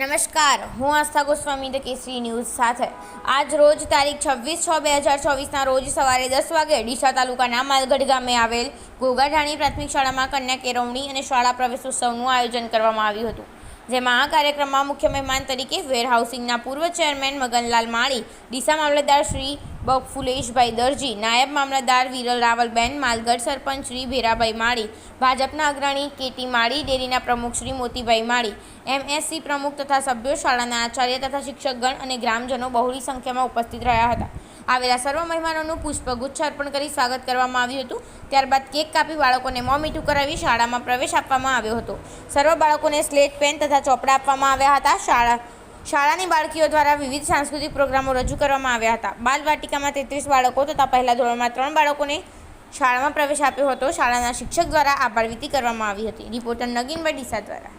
નમસ્કાર, હું Astha Goswami the Kesari news સાથે. આજ રોજ તારીખ છવ્વીસ છ બે હજાર ચોવીસના રોજ સવારે દસ વાગે ડીસા તાલુકાના માલગઢ ગામે આવેલ ગોગાઢાણી પ્રાથમિક શાળામાં કન્યા કેળવણી અને શાળા પ્રવેશ ઉત્સવનું આયોજન કરવામાં આવ્યું હતું. જેમાં આ કાર્યક્રમમાં મુખ્ય મહેમાન તરીકે વેરહાઉસિંગના પૂર્વ ચેરમેન મગનલાલ માળી, ડીસા મામલતદાર શ્રી ફુલેશભાઈ દરજી, નાયબ મામલતદાર વિરલ રાવલબેન, માલગઢ સરપંચ શ્રી ભેરાભાઈ માળી, ભાજપના અગ્રણી કેટી માળી, ડેરીના પ્રમુખ શ્રી મોતીભાઈ માળી, એમએસસી પ્રમુખ તથા સભ્યો શાળાના આચાર્ય તથા શિક્ષકગણ અને ગ્રામજનો બહોળી સંખ્યામાં ઉપસ્થિત રહ્યા હતા. આવેલા સર્વ મહેમાનોનું પુષ્પગુચ્છ અર્પણ કરી સ્વાગત કરવામાં આવ્યું હતું. ત્યારબાદ કેક કાપી બાળકોને મોં મીઠું કરાવી શાળામાં પ્રવેશ આપવામાં આવ્યો હતો. સર્વ બાળકોને સ્લેટ, પેન તથા ચોપડા આપવામાં આવ્યા હતા. શાળા, શાળાની બાળકીઓ દ્વારા વિવિધ સાંસ્કૃતિક પ્રોગ્રામો રજૂ કરવામાં આવ્યા હતા. બાલવાટિકામાં તેત્રીસ બાળકો તથા પહેલા ધોરણમાં ત્રણ બાળકોને શાળામાં પ્રવેશ આપ્યો હતો. શાળાના શિક્ષક દ્વારા આભાર વિધિ કરવામાં આવી હતી. રિપોર્ટર નગીનભાઈ ડીસા દ્વારા.